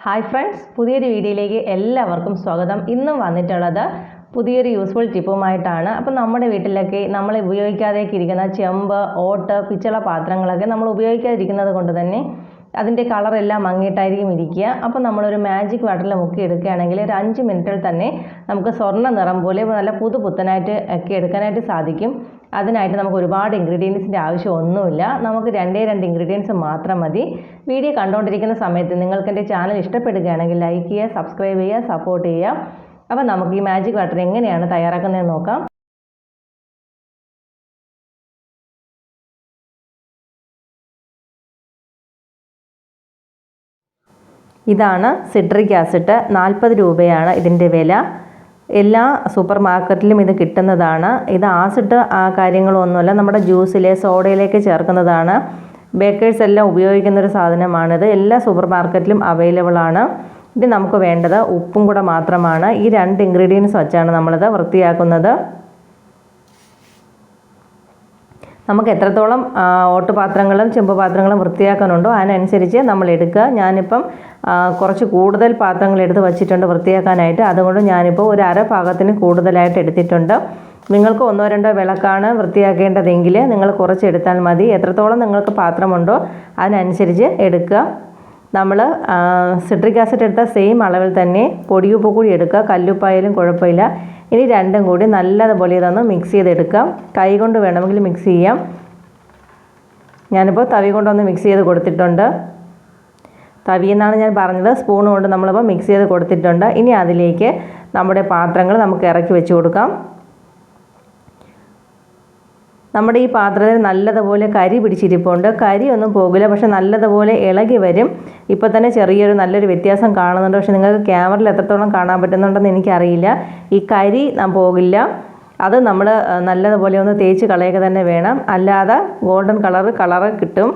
Hi friends പുതിയൊരു വീഡിയോയിലേക്ക് എല്ലാവർക്കും സ്വാഗതം. ഇന്നും വന്നിട്ടുള്ളത് പുതിയൊരു യൂസ്ഫുൾ ടിപ്പുമായിട്ടാണ് അപ്പം നമ്മുടെ വീട്ടിലൊക്കെ നമ്മൾ ഉപയോഗിക്കാതെയൊക്കെ ഇരിക്കുന്ന ചെമ്പ് ഓട്ട് പിച്ചള പാത്രങ്ങളൊക്കെ നമ്മൾ ഉപയോഗിക്കാതിരിക്കുന്നത് കൊണ്ട് തന്നെ അതിന്റെ കളറെല്ലാം മങ്ങിയിട്ടായിരിക്കും ഇരിക്കുക. അപ്പോൾ നമ്മളൊരു മാജിക് വാട്ടറിൽ മുക്കി എടുക്കുകയാണെങ്കിൽ ഒരു അഞ്ച് മിനിറ്റിൽ തന്നെ നമുക്ക് സ്വർണ നിറം പോലെ നല്ല പുതു പുത്തനായിട്ട് ഒക്കെ എടുക്കാനായിട്ട് സാധിക്കും. അതിനായിട്ട് നമുക്ക് ഒരുപാട് ഇൻഗ്രീഡിയൻസിന്റെ ആവശ്യമൊന്നുമില്ല നമുക്ക് രണ്ടേ രണ്ട് ഇൻഗ്രീഡിയൻസ് മാത്രം മതി. വീഡിയോ കണ്ടുകൊണ്ടിരിക്കുന്ന സമയത്ത് നിങ്ങൾക്ക് എന്റെ ചാനൽ ഇഷ്ടപ്പെടുകയാണെങ്കിൽ ലൈക്ക് ചെയ്യുക സബ്സ്ക്രൈബ് ചെയ്യുക സപ്പോർട്ട് ചെയ്യുക. അപ്പോൾ നമുക്ക് ഈ മാജിക് വാട്ടർ എങ്ങനെയാണ് തയ്യാറാക്കുന്നതെന്ന് നോക്കാം. ഇതാണ് സിട്രിക് ആസിഡ്. നാൽപ്പത് രൂപയാണ് ഇതിന്റെ വില. എല്ലാ സൂപ്പർ മാർക്കറ്റിലും ഇത് കിട്ടുന്നതാണ്. ഇത് ആസിഡ് ആ കാര്യങ്ങളൊന്നുമല്ല. നമ്മുടെ ജ്യൂസിലെ സോഡയിലേക്ക് ചേർക്കുന്നതാണ്. ബേക്കേഴ്സ് എല്ലാം ഉപയോഗിക്കുന്ന ഒരു സാധനമാണിത്. എല്ലാ സൂപ്പർ മാർക്കറ്റിലും അവൈലബിൾ ആണ്. ഇത് നമുക്ക് വേണ്ടത് ഉപ്പും കൂടെ മാത്രമാണ്. ഈ രണ്ട് ഇൻഗ്രീഡിയൻസ് വെച്ചാണ് നമ്മളിത് വൃത്തിയാക്കുന്നത്. നമുക്ക് എത്രത്തോളം ഓട്ടുപാത്രങ്ങളും ചെമ്പ് പാത്രങ്ങളും വൃത്തിയാക്കാനുണ്ടോ അതിനനുസരിച്ച് നമ്മൾ എടുക്കുക. ഞാനിപ്പം കുറച്ച് കൂടുതൽ പാത്രങ്ങൾ എടുത്ത് വച്ചിട്ടുണ്ട് വൃത്തിയാക്കാനായിട്ട്. അതുകൊണ്ട് ഞാനിപ്പോൾ ഒരു അര ഭാഗത്തിന് കൂടുതലായിട്ട് എടുത്തിട്ടുണ്ട്. നിങ്ങൾക്ക് ഒന്നോ രണ്ടോ വിളക്കാണ് വൃത്തിയാക്കേണ്ടതെങ്കിൽ നിങ്ങൾ കുറച്ച് എടുത്താൽ മതി. എത്രത്തോളം നിങ്ങൾക്ക് പാത്രമുണ്ടോ അതിനനുസരിച്ച് എടുക്കുക. നമ്മൾ സിട്രിക് ആസിഡ് എടുത്ത സെയിം അളവിൽ തന്നെ പൊടിയുപ്പ് കൂടി എടുക്കുക. കല്ലുപ്പായാലും കുഴപ്പമില്ല. ഇനി രണ്ടും കൂടി നല്ലതുപോലെ ഇതൊന്ന് മിക്സ് ചെയ്തെടുക്കാം. കൈ കൊണ്ട് വേണമെങ്കിൽ മിക്സ് ചെയ്യാം. ഞാനിപ്പോൾ തവി കൊണ്ടൊന്ന് മിക്സ് ചെയ്ത് കൊടുത്തിട്ടുണ്ട്. തവി എന്നാണ് ഞാൻ പറഞ്ഞത്. സ്പൂൺ കൊണ്ട് നമ്മളിപ്പോൾ മിക്സ് ചെയ്ത് കൊടുത്തിട്ടുണ്ട്. ഇനി അതിലേക്ക് നമ്മുടെ പാത്രങ്ങൾ നമുക്ക് ഇറക്കി വെച്ച് കൊടുക്കാം. നമ്മുടെ ഈ പാത്രത്തിൽ നല്ലതുപോലെ കരി പിടിച്ചിരിപ്പുണ്ട്. കരി ഒന്നും പോകില്ല. പക്ഷെ നല്ലതുപോലെ ഇളകി വരും. ഇപ്പോൾ തന്നെ ചെറിയൊരു നല്ലൊരു വ്യത്യാസം കാണുന്നുണ്ട്. പക്ഷെ നിങ്ങൾക്ക് ക്യാമറയിൽ എത്രത്തോളം കാണാൻ പറ്റുന്നുണ്ടെന്ന് എനിക്കറിയില്ല. ഈ കരി പോകില്ല. അത് നമ്മൾ നല്ലതുപോലെ ഒന്ന് തേച്ച് കളയുക തന്നെ വേണം. അല്ലാതെ ഗോൾഡൻ കളർ കളറ് കിട്ടും.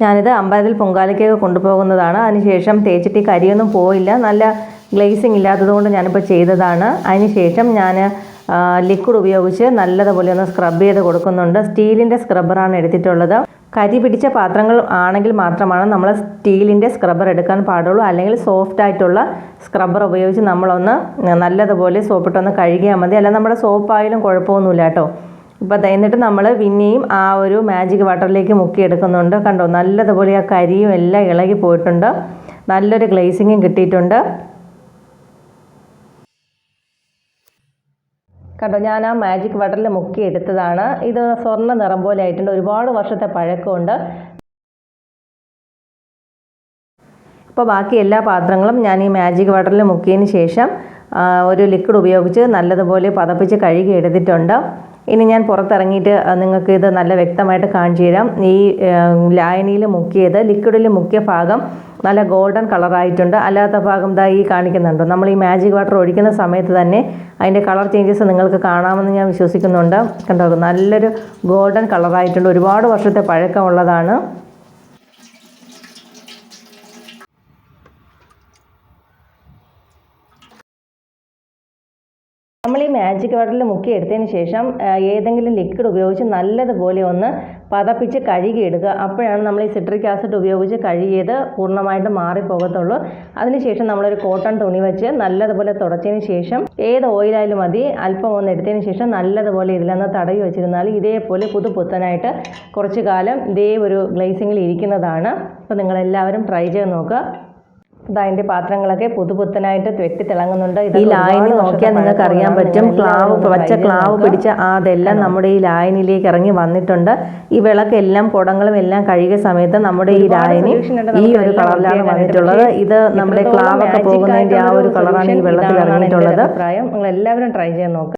ഞാനിത് അമ്പലത്തിൽ പൊങ്കാലയ്ക്കൊക്കെ കൊണ്ടുപോകുന്നതാണ്. അതിനുശേഷം തേച്ചിട്ട് ഈ കരിയൊന്നും പോയില്ല. നല്ല ഗ്ലേസിങ് ഇല്ലാത്തതുകൊണ്ട് ഞാനിപ്പോൾ ചെയ്തതാണ്. അതിനുശേഷം ഞാൻ ലിക്വിഡ് ഉപയോഗിച്ച് നല്ലതുപോലെ ഒന്ന് സ്ക്രബ് ചെയ്ത് കൊടുക്കുന്നുണ്ട്. സ്റ്റീലിന്റെ സ്ക്രബ്ബറാണ് എടുത്തിട്ടുള്ളത്. കരി പിടിച്ച പാത്രങ്ങൾ ആണെങ്കിൽ മാത്രമാണ് നമ്മൾ സ്റ്റീലിന്റെ സ്ക്രബ്ബർ എടുക്കാൻ പാടുള്ളൂ. അല്ലെങ്കിൽ സോഫ്റ്റ് ആയിട്ടുള്ള സ്ക്രബ്ബർ ഉപയോഗിച്ച് നമ്മളൊന്ന് നല്ലതുപോലെ സോപ്പിട്ടൊന്ന് കഴുകിയാൽ മതി. അല്ല നമ്മുടെ സോപ്പായാലും കുഴപ്പമൊന്നുമില്ല കേട്ടോ. ഇപ്പോൾ എന്നിട്ട് നമ്മൾ പിന്നെയും ആ ഒരു മാജിക് വാട്ടറിലേക്ക് മുക്കി മുക്കിയെടുക്കുന്നുണ്ട് കണ്ടോ? നല്ലതുപോലെ ആ കരിയും എല്ലാം ഇളകി പോയിട്ടുണ്ട്. നല്ലൊരു ഗ്ലേസിങ്ങും കിട്ടിയിട്ടുണ്ട്. കണ്ടോ ഞാൻ ആ മാജിക് വാട്ടറിൽ മുക്കി എടുത്തതാണ്. ഇത് സ്വർണ നിറം പോലെ ആയിട്ടുണ്ട്. ഒരുപാട് വർഷത്തെ പഴക്കമുണ്ട്. അപ്പോൾ ബാക്കി എല്ലാ പാത്രങ്ങളും ഞാൻ ഈ മാജിക് വാട്ടറിൽ മുക്കിയതിന് ശേഷം ഒരു ലിക്വിഡ് ഉപയോഗിച്ച് നല്ലതുപോലെ പതപ്പിച്ച് കഴുകി എടുത്തിട്ടുണ്ട്. ഇനി ഞാൻ പുറത്തിറങ്ങിയിട്ട് നിങ്ങൾക്ക് ഇത് നല്ല വ്യക്തമായിട്ട് കാണിച്ചു തരാം. ഈ ലായനിയിൽ മുക്കിയത് ലിക്വിഡിൽ മുക്കിയ ഭാഗം നല്ല ഗോൾഡൻ കളറായിട്ടുണ്ട് അല്ലാത്ത ഭാഗം ദാ ഈ കാണിക്കുന്നുണ്ടോ. നമ്മൾ ഈ മാജിക് വാട്ടർ ഒഴിക്കുന്ന സമയത്ത് തന്നെ അതിന്റെ കളർ ചേഞ്ചസ് നിങ്ങൾക്ക് കാണാമെന്ന് ഞാൻ വിശ്വസിക്കുന്നുണ്ട്. കണ്ടോ നല്ലൊരു ഗോൾഡൻ കളറായിട്ടുണ്ട് ഒരുപാട് വർഷത്തെ പഴക്കമുള്ളതാണ്. നമ്മൾ ഈ മാജിക് വാട്ടറിൽ മുക്കി എടുത്തതിന് ശേഷം ഏതെങ്കിലും ലിക്വിഡ് ഉപയോഗിച്ച് നല്ലതുപോലെ ഒന്ന് പതപ്പിച്ച് കഴുകിയെടുക്കുക. അപ്പോഴാണ് നമ്മൾ ഈ സിട്രിക് ആസിഡ് ഉപയോഗിച്ച് കഴുകിയത് പൂർണമായിട്ട് മാറിപ്പോകത്തുള്ളൂ. അതിനുശേഷം നമ്മളൊരു കോട്ടൺ തുണി വെച്ച് നല്ലതുപോലെ തുടച്ചതിന് ശേഷം ഏത് ഓയിലായാലും മതി. അല്പം ഒന്ന് എടുത്തതിന് ശേഷം നല്ലതുപോലെ ഇതിലൊന്ന് തടവി വെച്ചിരുന്നാൽ ഇതേപോലെ പുതുപുത്തനായിട്ട് കുറച്ച് കാലം ഇതേ ഒരു ഗ്ലേസിങ്ങിൽ ഇരിക്കുന്നതാണ്. അപ്പോൾ നിങ്ങളെല്ലാവരും ട്രൈ ചെയ്ത് നോക്കുക. അതിന്റെ പാത്രങ്ങളൊക്കെ പുതുപുത്തനായിട്ട് വെട്ടി തിളങ്ങുന്നുണ്ട്. ഈ ലായനി നോക്കിയാൽ നിങ്ങൾക്ക് അറിയാൻ പറ്റും. ക്ലാവ് പച്ച ക്ലാവ് പിടിച്ച അതെല്ലാം നമ്മുടെ ഈ ലായനിലേക്ക് ഇറങ്ങി വന്നിട്ടുണ്ട്. ഈ വിളക്കെല്ലാം കുടങ്ങളും എല്ലാം കഴുകിയ സമയത്ത് നമ്മുടെ ഈ ലായനി ഈ ഒരു കളറിലാണ് വന്നിട്ടുള്ളത്. ഇത് നമ്മുടെ ക്ലാവൊക്കെ പോകുന്നതിന്റെ ആ ഒരു കളറാണ് ഈ വെള്ളത്തിൽ ഇറങ്ങിയിട്ടുള്ളത്. അഭിപ്രായം. നിങ്ങൾ എല്ലാവരും ട്രൈ ചെയ്യാൻ നോക്കുക